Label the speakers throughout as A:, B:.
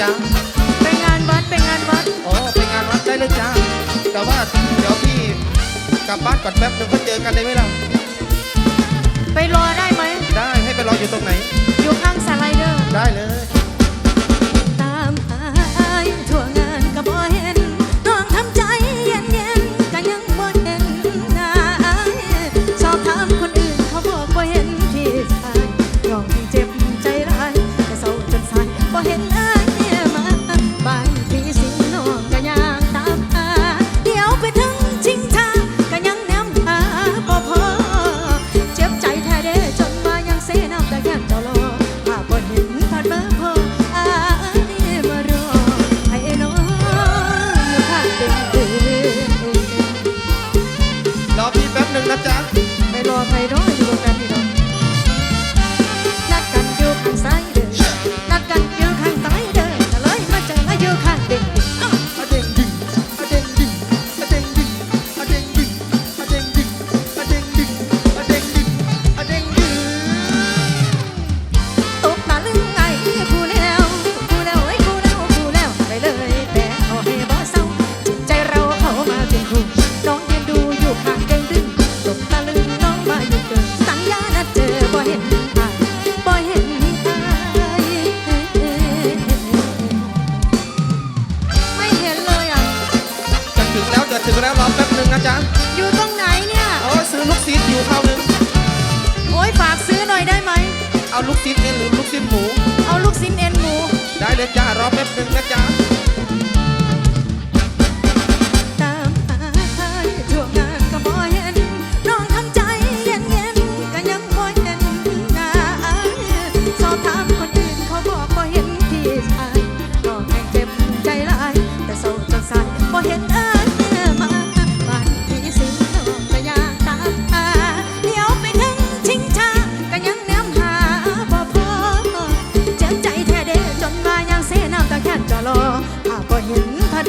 A: จ้า
B: ไปงานวัดไปงานวัด
A: โอ้ไปงานวัดได้เลยจ้าแต่ว่าเดี๋ยวพี่กลับบ้านก่อนแป๊บเดี๋ยวก็เจอกันได้ไหมล่ะ
B: ไปรอได้ไหม
A: ได้ให้ไปรออยู่ตรงไหน
B: อยู่ข้างสไลเดอร์
A: ได้เลย
B: แต่แก้มเจ้าลอถ้าบ่เห็นทอดมาพออานี่มารอให้น้ออยู่ข้างเป็นเดือ
A: รอพี่แป๊บหนึ่งนะจ๊ะ
B: ไปรอไปรออยู่ตรงกันพี่น้อ
A: ง ถึงแล้วรอแป๊บหนึ่งนะจ๊ะ
B: อยู่ตรงไหนเนี่ย
A: โอ้ซื้อลูกซีดอยู่เท่าหนึ่ง
B: โอ้ยฝากซื้อหน่อยได้ไหม
A: เอาลูกซีดเอ็นหรือลูกซีดหมู
B: เอาลูกซีดเอ็นหมู
A: ได้เลยจ้ารอบ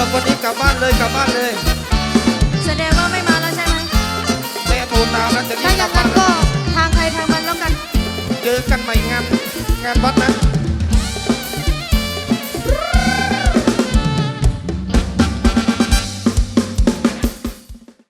B: รับวันนี้กลับบ้าน
A: เลยกลับบ้านเลย
B: แสดงว่าไม่มาแล้วใช่ไหม
A: แม่โทรตามแล้วจะรี
B: ถ้
A: บ
B: ก
A: ลับบ้า
B: นก็ทางใครทางมันแล้วกัน
A: เจอกันใหม่งานงานวัดนะ